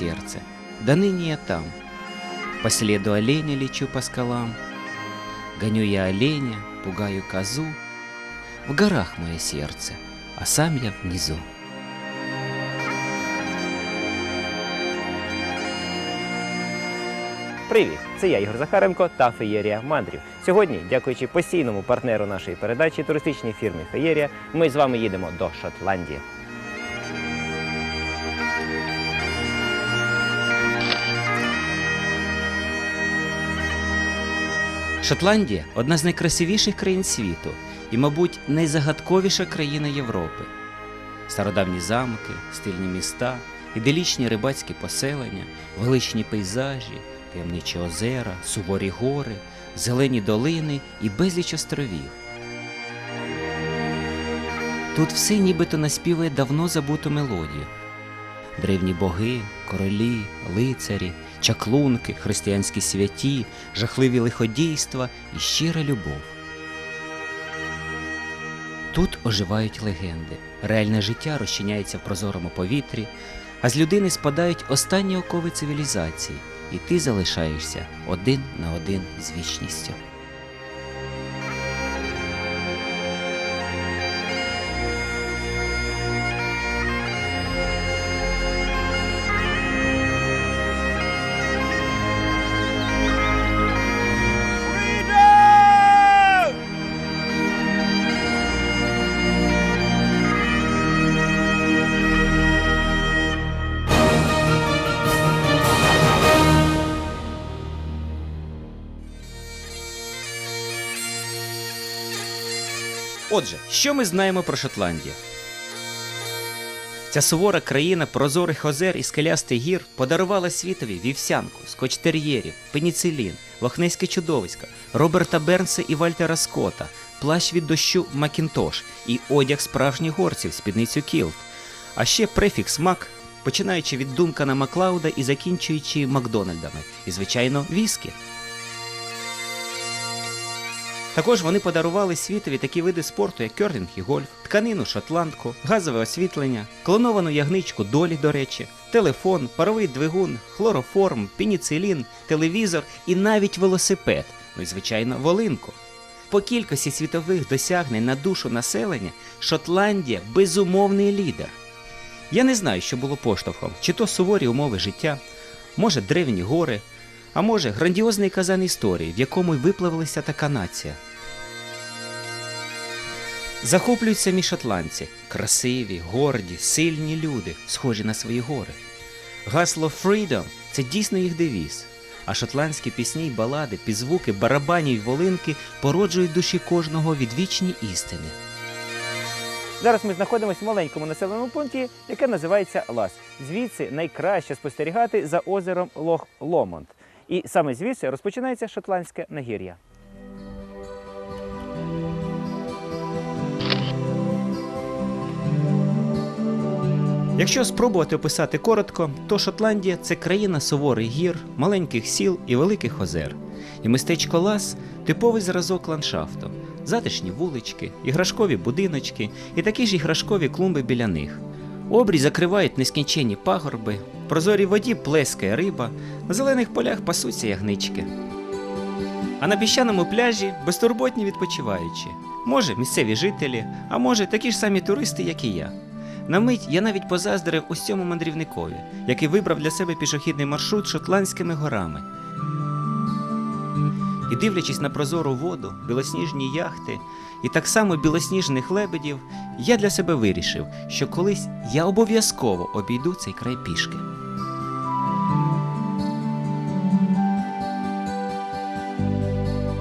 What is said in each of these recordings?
Сердце, да ныне я там. По следу оленя лечу по скалам. Гоню я оленя, пугаю козу. В горах мое сердце, а сам я внизу. Привіт! Це я Ігор Захаренко та Феєрія Мандрів. Сьогодні, дякуючи постійному партнеру нашої передачі, туристичній фірмі Феєрія, ми з вами їдемо до Шотландії. Шотландія одна з найкрасивіших країн світу і, мабуть, найзагадковіша країна Європи. Стародавні замки, стильні міста, іделічні рибацькі поселення, величні пейзажі, таємничі озера, суворі гори, зелені долини і безліч островів. Тут все нібито наспівує давно забуту мелодію. Древні боги, королі, лицарі, чаклунки, християнські святі, жахливі лиходійства і щира любов. Тут оживають легенди, реальне життя розчиняється в прозорому повітрі, а з людини спадають останні окови цивілізації, і ти залишаєшся один на один з вічністю. Отже, що ми знаємо про Шотландію? Ця сувора країна прозорих озер і скелястих гір подарувала світові вівсянку, скотчтер'єрів, пеніцилін, лохнеське чудовисько, Роберта Бернса і Вальтера Скотта, плащ від дощу Макінтош і одяг справжніх горців, спідницю Кілт. А ще префікс Мак, починаючи від Дункана Маклауда і закінчуючи Макдональдами, і, звичайно, віскі. Також вони подарували світові такі види спорту, як керлінг і гольф, тканину шотландку, газове освітлення, клоновану ягничку долі, до речі, телефон, паровий двигун, хлороформ, пеніцилін, телевізор і навіть велосипед, ну і звичайно, волинку. По кількості світових досягнень на душу населення Шотландія безумовний лідер. Я не знаю, що було поштовхом, чи то суворі умови життя, може древні гори, а може грандіозний казан історії, в якому й виплавилася така нація. Захоплюють самі шотландці красиві, горді, сильні люди, схожі на свої гори. Гасло Freedom – це дійсно їх девіз. А шотландські пісні й балади, підзвуки, барабанів й волинки породжують душі кожного відвічні істини. Зараз ми знаходимося в маленькому населеному пункті, яке називається Лас. Звідси найкраще спостерігати за озером Лох Ломонд. І саме звідси розпочинається шотландське нагір'я. Якщо спробувати описати коротко, то Шотландія це країна суворих гір, маленьких сіл і великих озер. І містечко Лас типовий зразок ландшафту, затишні вулички, іграшкові будиночки і такі ж іграшкові клумби біля них. Обрій закривають нескінченні пагорби, прозорій воді плескає риба, на зелених полях пасуться ягнички. А на піщаному пляжі безтурботні відпочиваючі. Може, місцеві жителі, а може, такі ж самі туристи, як і я. На мить я навіть позаздрив ось цьому мандрівникові, який вибрав для себе пішохідний маршрут шотландськими горами. І дивлячись на прозору воду, білосніжні яхти і так само білосніжних лебедів, я для себе вирішив, що колись я обов'язково обійду цей край пішки.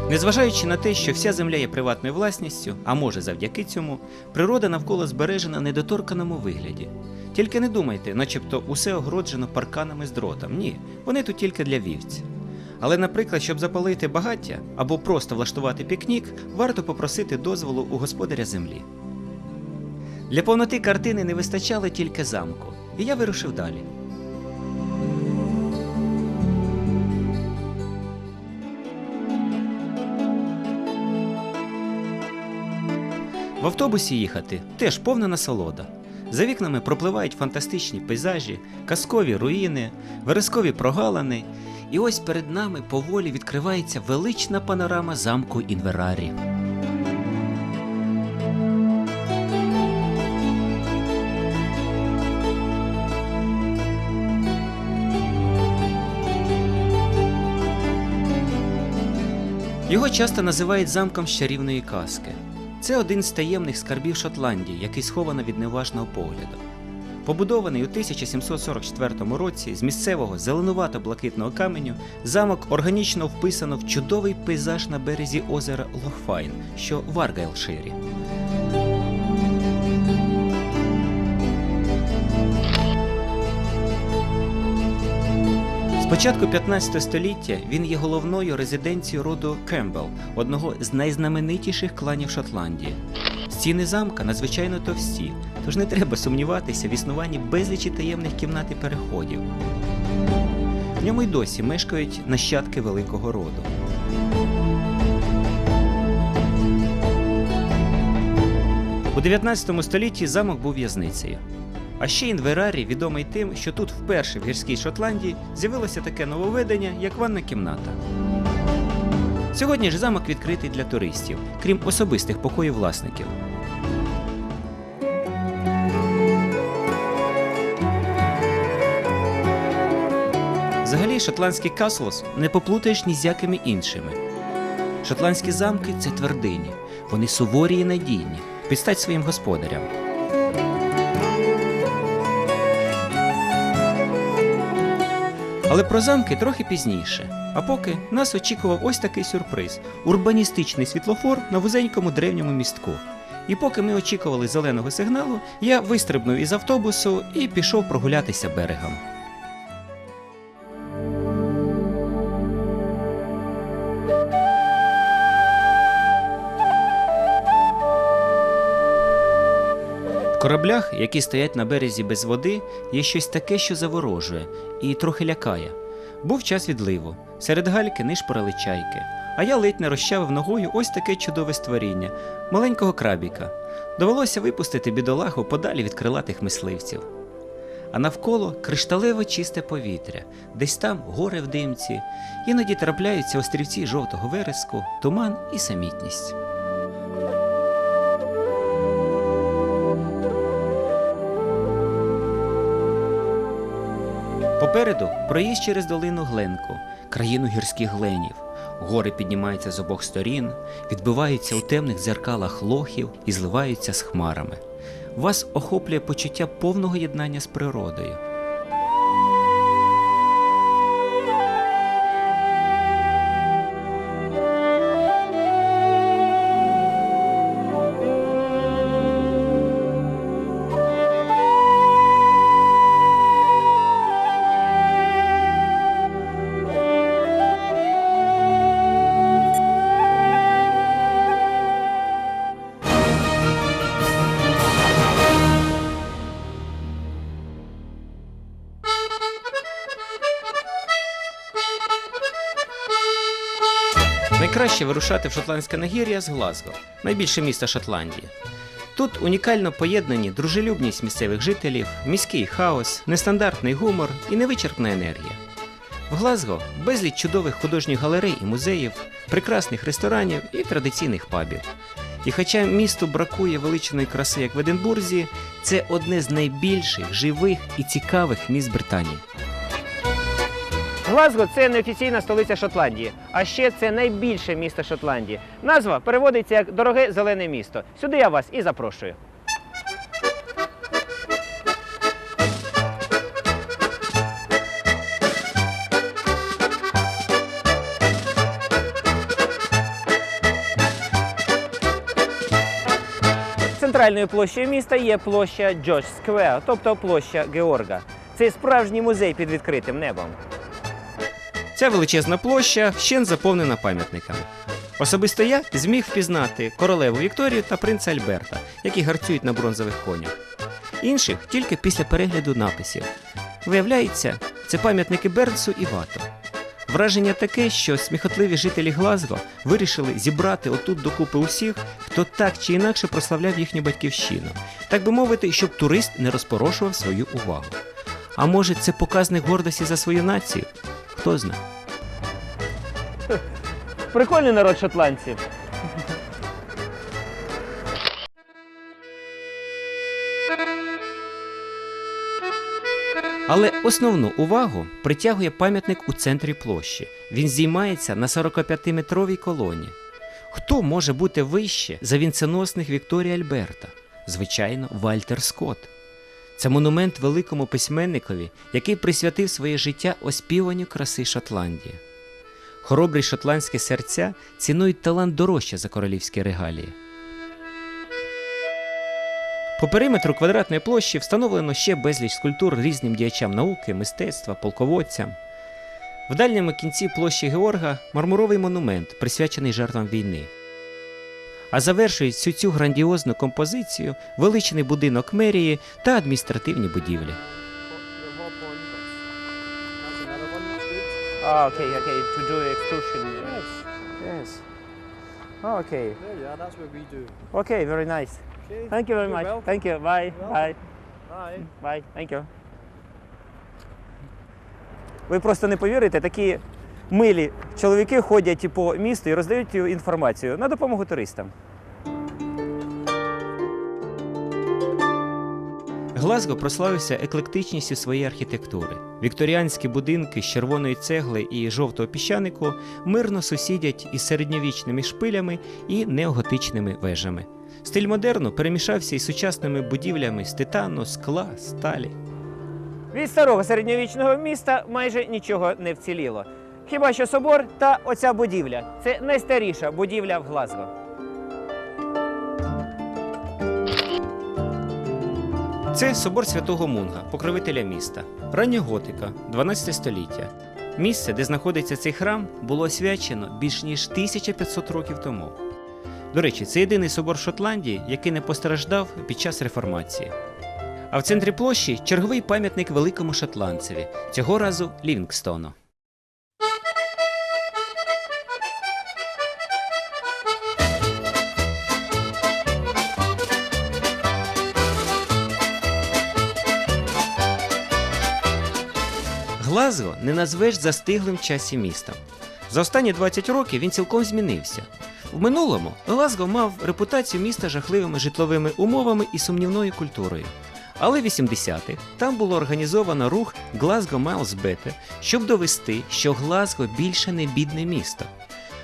Незважаючи на те, що вся земля є приватною власністю, а може завдяки цьому, природа навколо збережена в недоторканому вигляді. Тільки не думайте, начебто усе огороджено парканами з дротом. Ні, вони тут тільки для вівці. Але, наприклад, щоб запалити багаття або просто влаштувати пікнік, варто попросити дозволу у господаря землі. Для повноти картини не вистачало тільки замку, і я вирушив далі. В автобусі їхати теж повна насолода. За вікнами пропливають фантастичні пейзажі, казкові руїни, верескові прогалини. І ось перед нами поволі відкривається велична панорама замку Інверарі. Його часто називають замком з чарівної казки. Це один з таємних скарбів Шотландії, який сховано від неважного погляду. Побудований у 1744 році з місцевого зеленувато-блакитного каменю, замок органічно вписано в чудовий пейзаж на березі озера Лохфайн, що в Аргайлширі. Початку 15 століття він є головною резиденцією роду Кембл, одного з найзнаменитіших кланів Шотландії. Стіни замка надзвичайно товсті, тож не треба сумніватися в існуванні безлічі таємних кімнат і переходів. В ньому й досі мешкають нащадки великого роду. У 19 столітті замок був в'язницею. А ще Інверарі відомий тим, що тут вперше в гірській Шотландії з'явилося таке нововведення, як ванна кімната. Сьогодні ж замок відкритий для туристів, крім особистих покоїв власників. Взагалі, шотландський каслос не поплутаєш ні з якими іншими. Шотландські замки це твердині, вони суворі і надійні, підстать своїм господарям. Але про замки трохи пізніше. А поки нас очікував ось такий сюрприз урбаністичний світлофор на вузенькому древньому містку. І поки ми очікували зеленого сигналу, я вистрибнув із автобусу і пішов прогулятися берегом. В кораблях, які стоять на березі без води, є щось таке, що заворожує і трохи лякає. Був час відливу. Серед гальки нишпорали чайки, а я ледь не розчавив ногою ось таке чудове створіння маленького крабіка. Довелося випустити бідолагу подалі від крилатих мисливців. А навколо кришталево чисте повітря, десь там гори в димці, іноді трапляються острівці жовтого вереску, туман і самітність. Попереду проїзд через долину Гленко, країну гірських гленів. Гори піднімаються з обох сторін, відбиваються у темних дзеркалах лохів і зливаються з хмарами. Вас охоплює почуття повного єднання з природою. Найкраще вирушати в шотландське нагір'я з Глазго, найбільше місто Шотландії. Тут унікально поєднані дружелюбність місцевих жителів, міський хаос, нестандартний гумор і невичерпна енергія. В Глазго безліч чудових художніх галерей і музеїв, прекрасних ресторанів і традиційних пабів. І хоча місту бракує величної краси, як в Единбурзі, це одне з найбільших живих і цікавих міст Британії. Глазго це неофіційна столиця Шотландії, а ще це найбільше місто Шотландії. Назва переводиться як дороге зелене місто. Сюди я вас і запрошую. Центральною площею міста є площа Джордж Сквер, тобто площа Георга. Це справжній музей під відкритим небом. Ця величезна площа вщен заповнена пам'ятниками. Особисто я зміг впізнати королеву Вікторію та принца Альберта, які гарцюють на бронзових конях. Інших тільки після перегляду написів. Виявляється, це пам'ятники Бернсу і Вату. Враження таке, що сміхотливі жителі Глазго вирішили зібрати отут докупи усіх, хто так чи інакше прославляв їхню батьківщину, так би мовити, щоб турист не розпорошував свою увагу. А може, це показник гордості за свою націю? Хто знає? Прикольний народ шотландців. Але основну увагу притягує пам'ятник у центрі площі. Він здіймається на 45-метровій колоні. Хто може бути вище за вінценосних Вікторія Альберта? Звичайно, Вальтер Скотт. Це монумент великому письменникові, який присвятив своє життя оспіванню краси Шотландії. Хоробрі шотландські серця цінують талант дорожче за королівські регалії. По периметру квадратної площі встановлено ще безліч скульптур різним діячам науки, мистецтва, полководцям. В дальньому кінці площі Георга мармуровий монумент, присвячений жертвам війни. А завершують всю цю грандіозну композицію величний будинок мерії та адміністративні будівлі. А, окей, окей, to do excursion. Yes. Yes. Oh, okay. You are. That's what we do. Okay, very nice. Okay. Thank you very You're much. welcome. Thank you. Bye. Bye. Bye. Bye. Thank you. Ви просто не повірите, такі милі чоловіки ходять по місту і роздають інформацію на допомогу туристам. Глазго прославився еклектичністю своєї архітектури. Вікторіанські будинки з червоної цегли і жовтого піщанику мирно сусідять із середньовічними шпилями і неоготичними вежами. Стиль модерну перемішався із сучасними будівлями з титану, скла, сталі. Від старого середньовічного міста майже нічого не вціліло. Хіба що собор та оця будівля. Це найстаріша будівля в Глазго. Це собор святого Мунга, покровителя міста, рання готика, 12 століття. Місце, де знаходиться цей храм, було освячено більш ніж 1500 років тому. До речі, це єдиний собор Шотландії, який не постраждав під час реформації. А в центрі площі черговий пам'ятник великому шотландцеві, цього разу Лівінгстону. Глазго не назвеш застиглим в часі містом. За останні 20 років він цілком змінився. В минулому Глазго мав репутацію міста жахливими житловими умовами і сумнівною культурою. Але в 80-х там було організовано рух Glasgow Miles Better, щоб довести, що Глазго більше не бідне місто.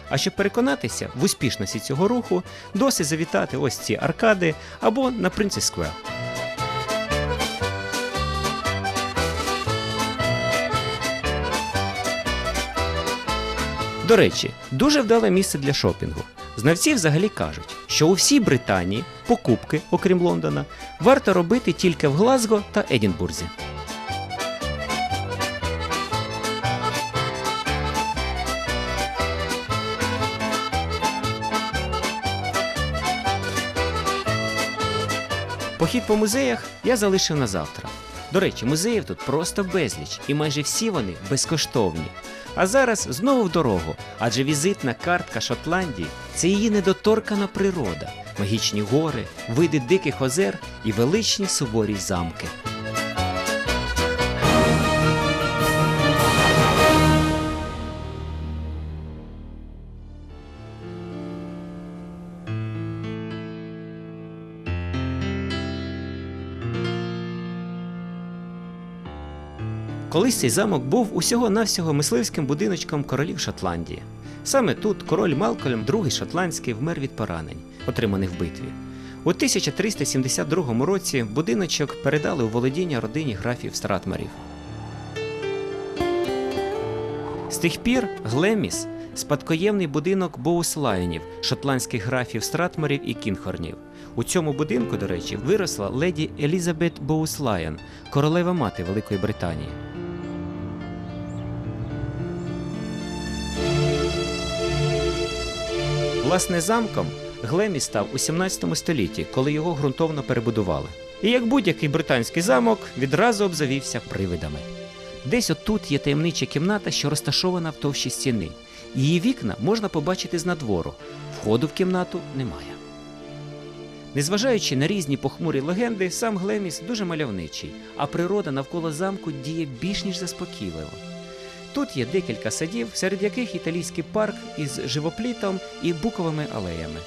А щоб переконатися в успішності цього руху, досить завітати ось ці аркади або на Princess Square. До речі, дуже вдале місце для шопінгу. Знавці взагалі кажуть, що у всій Британії покупки, окрім Лондона, варто робити тільки в Глазго та Едінбурзі. Похід по музеях я залишив на завтра. До речі, музеїв тут просто безліч, і майже всі вони безкоштовні. А зараз знову в дорогу, адже візитна картка Шотландії це її недоторкана природа, магічні гори, види диких озер і величні суворі замки. Колись цей замок був усього-навсього мисливським будиночком королів Шотландії. Саме тут король Малкольм II Шотландський вмер від поранень, отриманих в битві. У 1372 році будиночок передали у володіння родині графів Стратмарів. З тих пір Глеміс спадкоємний будинок Боуслайонів, шотландських графів Стратмарів і Кінхорнів. У цьому будинку, до речі, виросла леді Елізабет Боуслайон, королева мати Великої Британії. Власне, замком Глемі став у 17 столітті, коли його ґрунтовно перебудували. І як будь-який британський замок, відразу обзавівся привидами. Десь отут є таємнича кімната, що розташована в товщі стіни. Її вікна можна побачити з надвору. Входу в кімнату немає. Незважаючи на різні похмурі легенди, сам Глеміс дуже мальовничий, а природа навколо замку діє більш ніж заспокійливо. Тут є декілька садів, серед яких італійський парк із живоплітом і буковими алеями.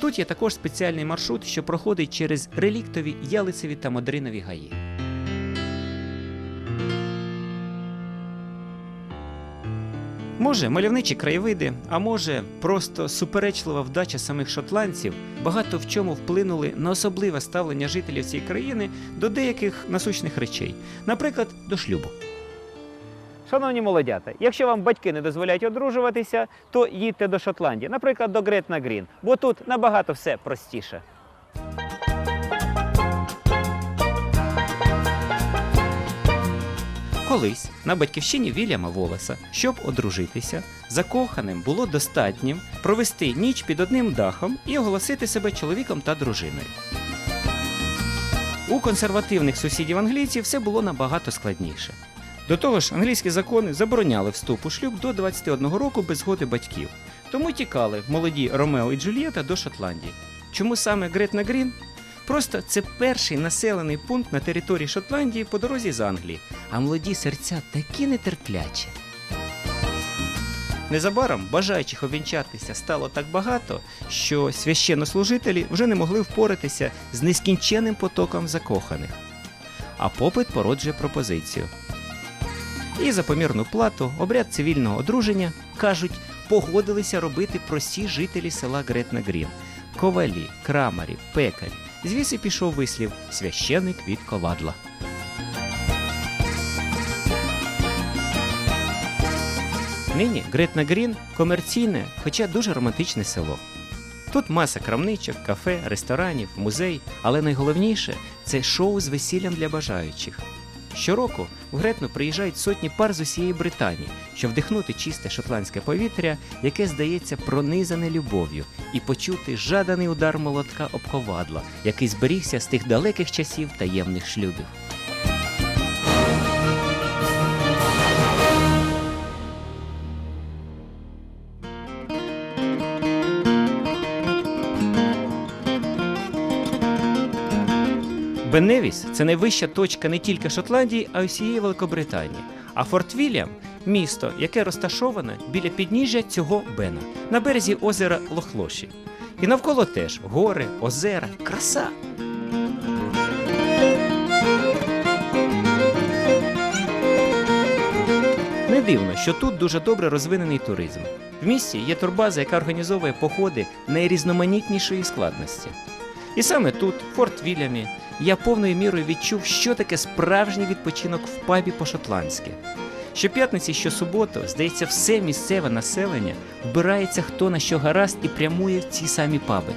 Тут є також спеціальний маршрут, що проходить через реліктові, ялицеві та модринові гаї. Може, мальовничі краєвиди, а може, просто суперечлива вдача самих шотландців багато в чому вплинули на особливе ставлення жителів цієї країни до деяких насущних речей, наприклад, до шлюбу. Шановні молодята, якщо вам батьки не дозволяють одружуватися, то їдьте до Шотландії, наприклад, до Гретна Грін, бо тут набагато все простіше. Колись на батьківщині Вільяма Волеса, щоб одружитися, закоханим було достатнім провести ніч під одним дахом і оголосити себе чоловіком та дружиною. У консервативних сусідів англійців все було набагато складніше. До того ж, англійські закони забороняли вступ у шлюб до 21 року без згоди батьків. Тому тікали молоді Ромео і Джульєта до Шотландії. Чому саме Гретна Грін? Просто це перший населений пункт на території Шотландії по дорозі з Англії, а молоді серця такі нетерплячі. Незабаром бажаючих обвінчатися стало так багато, що священнослужителі вже не могли впоратися з нескінченним потоком закоханих. А попит породжує пропозицію. І за помірну плату обряд цивільного одруження, кажуть, погодилися робити прості жителі села Гретна Грін ковалі, крамарі, пекарі. Звідси пішов вислів священик від ковадла. Нині Гретна Грін комерційне, хоча дуже романтичне село. Тут маса крамничок, кафе, ресторанів, музей, але найголовніше це шоу з весіллям для бажаючих. Щороку в Гретну приїжджають сотні пар з усієї Британії, щоб вдихнути чисте шотландське повітря, яке здається пронизане любов'ю, і почути жаданий удар молотка об ковадла, який зберігся з тих далеких часів таємних шлюбів. Бенневіс це найвища точка не тільки Шотландії, а й усієї Великобританії. А Форт Вільям місто, яке розташоване біля підніжжя цього Бена на березі озера Лохлоші. І навколо теж гори, озера, краса. Не дивно, що тут дуже добре розвинений туризм. В місті є турбаза, яка організовує походи найрізноманітнішої складності. І саме тут, в Форт Вільямі, я повною мірою відчув, що таке справжній відпочинок в пабі по-шотландськи. Щоп'ятниці, щосуботу, здається, все місцеве населення вбирається хто на що гаразд і прямує в ці самі паби.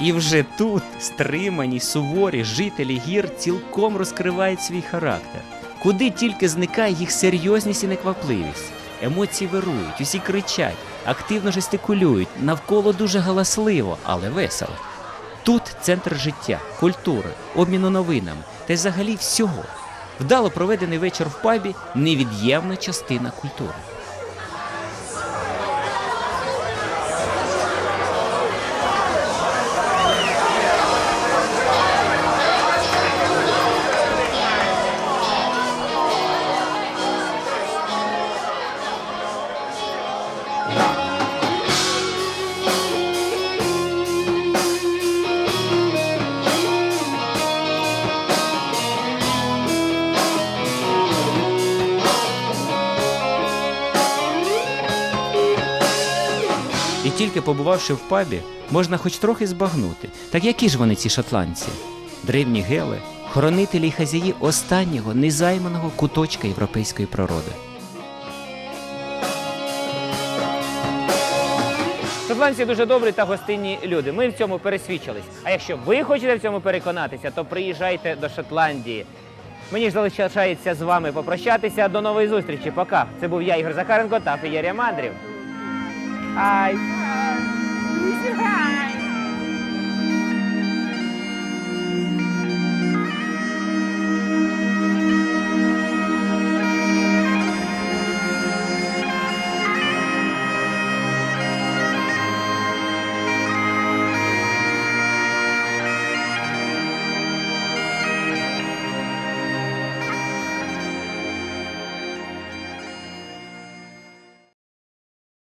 І вже тут стримані, суворі жителі гір цілком розкривають свій характер. Куди тільки зникає їх серйозність і неквапливість. Емоції вирують, усі кричать, активно жестикулюють, навколо дуже галасливо, але весело. Тут центр життя, культури, обміну новинами та й взагалі всього. Вдало проведений вечір в пабі невід'ємна частина культури. Побувавши в пабі, можна хоч трохи збагнути, так які ж вони ці шотландці? Древні гели, хоронителі й хазяї останнього незайманого куточка європейської природи. Шотландці дуже добрі та гостинні люди. Ми в цьому пересвідчились. А якщо ви хочете в цьому переконатися, то приїжджайте до Шотландії. Мені ж залишається з вами попрощатися. До нової зустрічі. Пока. Це був я, Ігор Захаренко та Феєрія Мандрів. Hi. Hi.